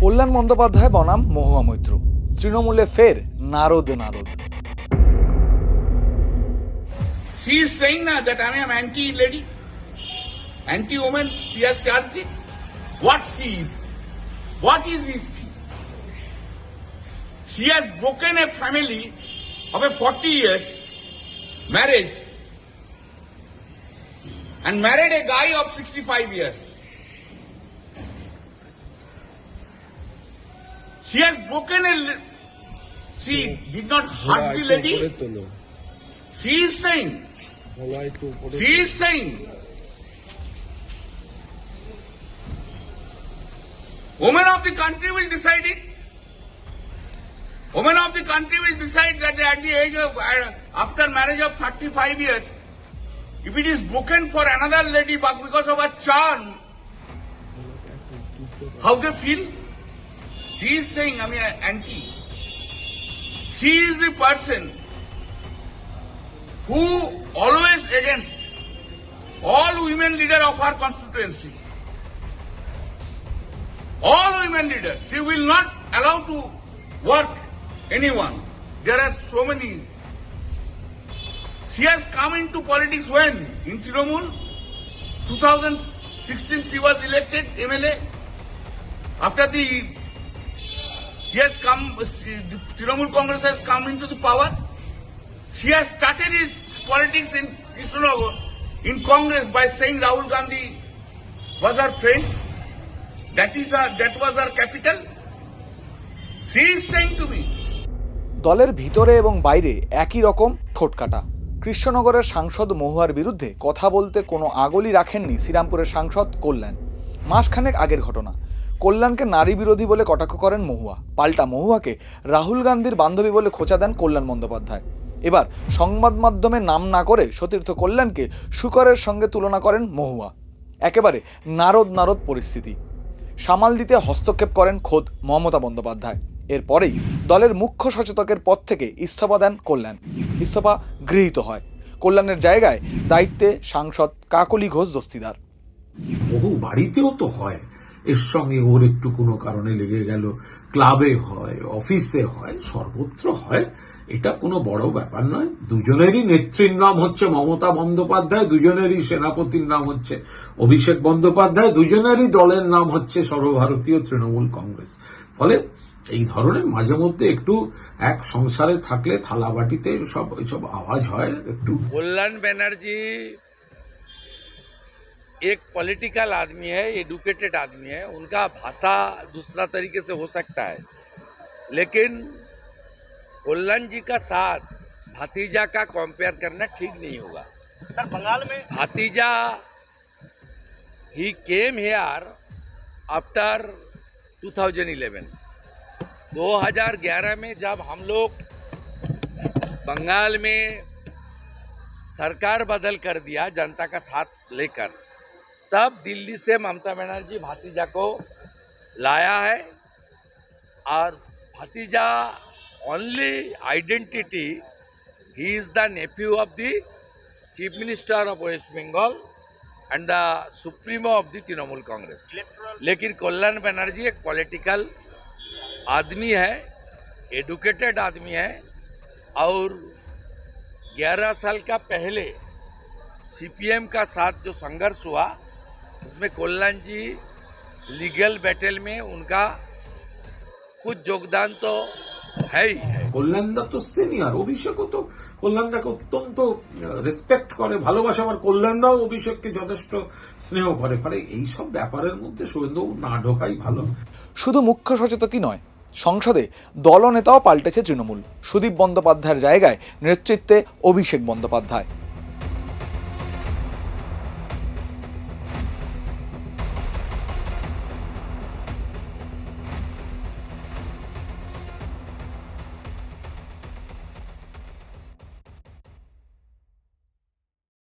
কল্যাণ বন্দ্যোপাধ্যায় বনাম মহুয়া মৈত্র তৃণমূলে ফের Narad Narad She is saying now that I am anti-lady, anti-woman. She has charged it. What she is? What is this she? She has broken a family of a 40 years marriage and married a guy of 65 years. She has broken a. She did not hurt the lady. She is saying She is saying, women of the country will decide it. Women of the country will decide that at the age of, uh, after marriage of 35 years, if it is broken for another lady but because of a charm, how they feel? She is saying, mean, anti. She is the person who always against all women leader of our constituency. All women leaders. She will not allow to work anyone. There are so many. She has come into politics when? In Trinamool? 2016 she was elected MLA. After the he has come, Trinamool Congress has come into the power. She has started his politics in Krishnagar in Congress by saying Rahul Gandhi was her friend. That is her, that was her capital. She is saying to me, দলের ভিতরে এবং বাইরে একই রকম ঠোটকাটা কৃষ্ণনগরের সাংসদ মহুয়ার বিরুদ্ধে কথা বলতে কোনো আগলি রাখেননি শ্রীরামপুরের সাংসদ কল্যাণ মাসখানেক আগের ঘটনা কল্যাণকে নারী বিরোধী বলে কটাক্ষ করেন মহুয়া। পাল্টা মহুয়াকে রাহুল গান্ধীর বান্ধবী বলে খোঁচা দেন কল্যাণ বন্দ্যোপাধ্যায়। এবার সংবাদ মাধ্যমে নাম না করে সতীর্থ কল্যাণকে শুকরের সঙ্গে তুলনা করেন মহুয়া। একেবারে নারদ নারদ পরিস্থিতি। সামাল দিতে হস্তক্ষেপ করেন খোদ মমতা বন্দ্যোপাধ্যায়। এরপরেই দলের মুখ্য সচেতকের পদ থেকে ইস্তফা দেন কল্যাণ। ইস্তফা গৃহীত হয়। কল্যাণের জায়গায় দায়িত্বে সাংসদ কাকলি ঘোষ দস্তিদার। বহু বাড়িতেও তো হয়। এর সঙ্গে ওর একটু কোনো কারণে লেগে গেল। ক্লাবে হয়, অফিসে হয়, সর্বত্র হয়, এটা কোনো বড় ব্যাপার নয়। দুজনেরই নেত্রীর নাম হচ্ছে মমতা বন্দ্যোপাধ্যায়, দুজনেরই সেনাপতির নাম হচ্ছে অভিষেক বন্দ্যোপাধ্যায়, দুজনেরই দলের নাম হচ্ছে সর্বভারতীয় তৃণমূল কংগ্রেস। ফলে এই ধরনের মাঝে মধ্যে একটু এক সংসারে থাকলে থালাবাটিতে সব এইসব আওয়াজ হয়, একটু। কল্যাণ ব্যানার্জি एक पॉलिटिकल आदमी है एडुकेटेड आदमी है उनका भाषा दूसरा तरीके से हो सकता है। लेकिन कल्याण जी का साथ भतीजा का कंपेयर करना ठीक नहीं होगा। सर बंगाल में भतीजा ही केम हेयर आफ्टर 2011 2011 में जब हम लोग बंगाल में सरकार बदल कर दिया जनता का साथ लेकर तब दिल्ली से ममता बनर्जी भतीजा को लाया है और भतीजा only identity he is the nephew of the chief minister of West Bengal and the supremo of the Trinamool Congress लेकिन कल्याण बनर्जी एक पॉलिटिकल आदमी है एडुकेटेड आदमी है और 11 साल का पहले सीपीएम का साथ जो संघर्ष हुआ उसमें कल्याण जी लीगल बैटल में उनका कुछ योगदान तो है ही है কল্যাণদা তো সিনিয়র অভিষেকও তো কল্যাণদাকে অত্যন্ত রেসপেক্ট করে ভালোবাসে আমার কল্যাণদাও অভিষেককে যথেষ্ট স্নেহ করে ফলে এইসব ব্যাপারের মধ্যে শুভেন্দু না ঢোকাই ভালো শুধু মুখ্য সচেতকই নয় সংসদে দলনেতাও পাল্টেছে তৃণমূল সুদীপ বন্দ্যোপাধ্যায়ের জায়গায় নেতৃত্বে অভিষেক বন্দ্যোপাধ্যায়